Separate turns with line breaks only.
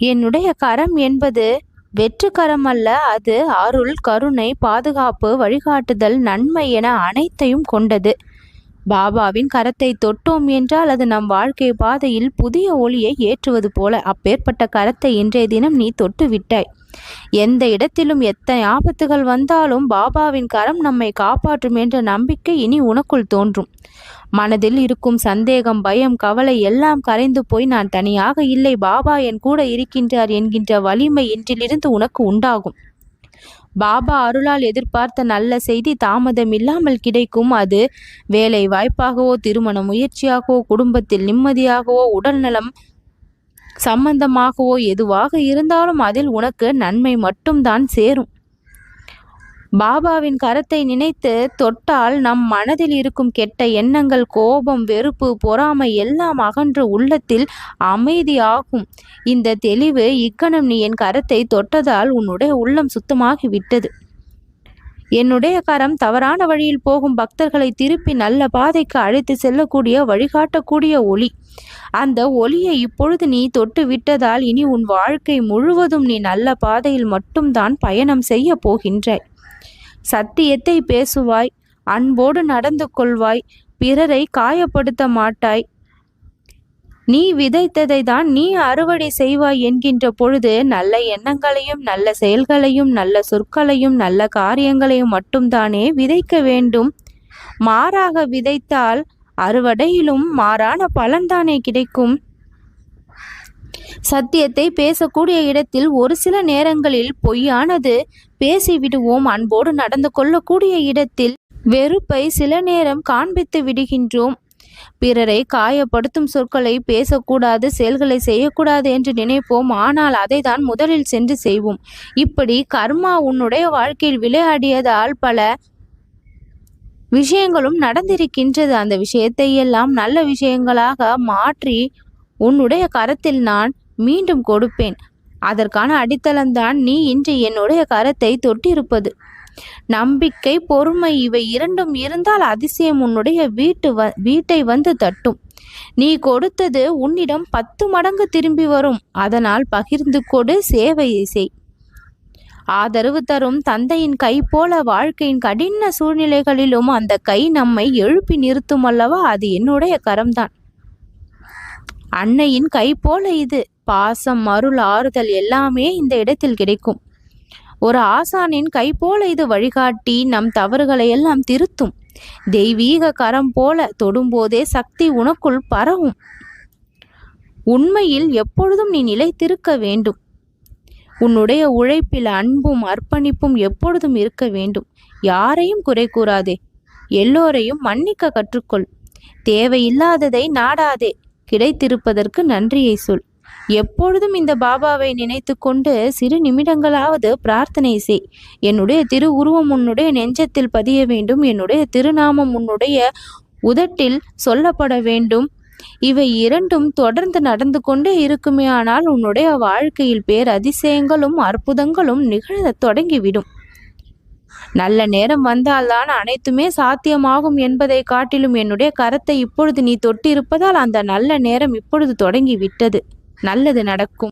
என்னுடைய கரம் என்பது வெற்று கரம் அல்ல அது அருள் கருணை பாதுகாப்பு வழிகாட்டுதல் நன்மை என அனைத்தையும் கொண்டது. பாபாவின் கரத்தை தொட்டோம் என்றால் அது நம் வாழ்க்கை பாதையில் புதிய ஒளியை ஏற்றுவது போல. அப்பேற்பட்ட கரத்தை இன்றைய தினம் நீ தொட்டு விட்டாய். எந்த இடத்திலும் எத்தனை ஆபத்துகள் வந்தாலும் பாபாவின் கரம் நம்மை காப்பாற்றும் என்ற நம்பிக்கை இனி உனக்குள் தோன்றும். மனதில் இருக்கும் சந்தேகம் பயம் கவலை எல்லாம் கரைந்து போய் நான் தனியாக இல்லை பாபா என் கூட இருக்கின்றார் என்கின்ற வலிமை இன்றிலிருந்து உனக்கு உண்டாகும். பாபா அருளால் எதிர்பார்த்த நல்ல செய்தி தாமதம் இல்லாமல் கிடைக்கும். அது வேலை வாய்ப்பாகவோ திருமண முயற்சியாகவோ குடும்பத்தில் நிம்மதியாகவோ உடல்நலம் சம்பந்தமாகவோ எதுவாக இருந்தாலும் அதில் உனக்கு நன்மை மட்டும்தான் சேரும். பாபாவின் கரத்தை நினைத்து தொட்டால் நம் மனதில் இருக்கும் கெட்ட எண்ணங்கள் கோபம் வெறுப்பு பொறாமை எல்லாம் அகன்று உள்ளத்தில் அமைதியாகும். இந்த தெளிவு இக்கணம் நீ என் கரத்தை தொட்டதால் உன்னுடைய உள்ளம் சுத்தமாகி விட்டது. என்னுடைய கரம் தவறான வழியில் போகும் பக்தர்களை திருப்பி நல்ல பாதைக்கு அழைத்து செல்லக்கூடிய வழிகாட்டக்கூடிய ஒளி. அந்த ஒளியை இப்பொழுது நீ தொட்டு விட்டதால் இனி உன் வாழ்க்கை முழுவதும் நீ நல்ல பாதையில் மட்டும்தான் பயணம் செய்ய போகின்றாய். சத்தியத்தை பேசுவாய் அன்போடு நடந்து கொள்வாய் பிறரை காயப்படுத்த மாட்டாய். நீ விதைத்ததை தான் நீ அறுவடை செய்வாய் என்கின்ற பொழுது நல்ல எண்ணங்களையும் நல்ல செயல்களையும் நல்ல சொற்களையும் நல்ல காரியங்களையும் மட்டும்தானே விதைக்க வேண்டும். மாறாக விதைத்தால் அறுவடையிலும் மாறான பலன்தானே கிடைக்கும். சத்தியத்தை பேசக்கூடிய இடத்தில் ஒரு சில நேரங்களில் பொய்யானது பேசிவிடுவோம். அன்போடு நடந்து கொள்ளக்கூடிய இடத்தில் வெறுப்பை சில நேரம் காண்பித்து விடுகின்றோம். பிறரை காயப்படுத்தும் சொற்களை பேசக்கூடாது செயல்களை செய்யக்கூடாது என்று நினைப்போம். ஆனால் அதை தான் முதலில் சென்று செய்வோம். இப்படி கர்மா உன்னுடைய வாழ்க்கையில் விளையாடியதால் பல விஷயங்களும் நடந்திருக்கின்றது. அந்த விஷயத்தை எல்லாம் நல்ல விஷயங்களாக மாற்றி உன்னுடைய கரத்தில் நான் மீண்டும் கொடுப்பேன். அதற்கான அடித்தளம்தான் நீ இன்று என்னுடைய கரத்தை தொட்டிருப்பது. நம்பிக்கை பொறுமை இவை இரண்டும் இருந்தால் அதிசயம் உன்னுடைய வீட்டு வ வீட்டை வந்து தட்டும். நீ கொடுத்தது உன்னிடம் பத்து மடங்கு திரும்பி வரும். அதனால் பகிர்ந்து கொடு சேவையை செய். ஆதரவு தரும் தந்தையின் கை போல வாழ்க்கையின் கடின சூழ்நிலைகளிலும் அந்த கை நம்மை எழுப்பி நிறுத்தும் அல்லவா? அது என்னுடைய கரம்தான். அன்னையின் கை போல இது. பாசம் அருள் ஆறுதல் எல்லாமே இந்த இடத்தில் கிடைக்கும். ஒரு ஆசானின் கை போல இது வழிகாட்டி நம் தவறுகளை எல்லாம் திருத்தும். தெய்வீக கரம் போல தொடும்போதே சக்தி உனக்குள் பரவும். உண்மையில் எப்பொழுதும் நீ நிலைத்திருக்க வேண்டும். உன்னுடைய உழைப்பில் அன்பும் அர்ப்பணிப்பும் எப்பொழுதும் இருக்க வேண்டும். யாரையும் குறை கூறாதே. எல்லோரையும் மன்னிக்க கற்றுக்கொள். தேவையில்லாததை நாடாதே. கிடைத்திருப்பதற்கு நன்றியை சொல். எப்பொழுதும் இந்த பாபாவை நினைத்து கொண்டு சிறு நிமிடங்களாவது பிரார்த்தனை செய். என்னுடைய திரு உருவம் உன்னுடைய நெஞ்சத்தில் பதிய வேண்டும். என்னுடைய திருநாமம் உன்னுடைய உதட்டில் சொல்லப்பட வேண்டும். இவை இரண்டும் தொடர்ந்து நடந்து கொண்டே இருக்குமே ஆனால் உன்னுடைய வாழ்க்கையில் பேர் அதிசயங்களும் அற்புதங்களும் நிகழ தொடங்கிவிடும். நல்ல நேரம் வந்தால்தான் அனைத்துமே சாத்தியமாகும் என்பதை காட்டிலும் என்னுடைய கரத்தை இப்பொழுது நீ தொட்டிருப்பதால் அந்த நல்ல நேரம் இப்பொழுது தொடங்கி விட்டது. நல்லது நடக்கும்.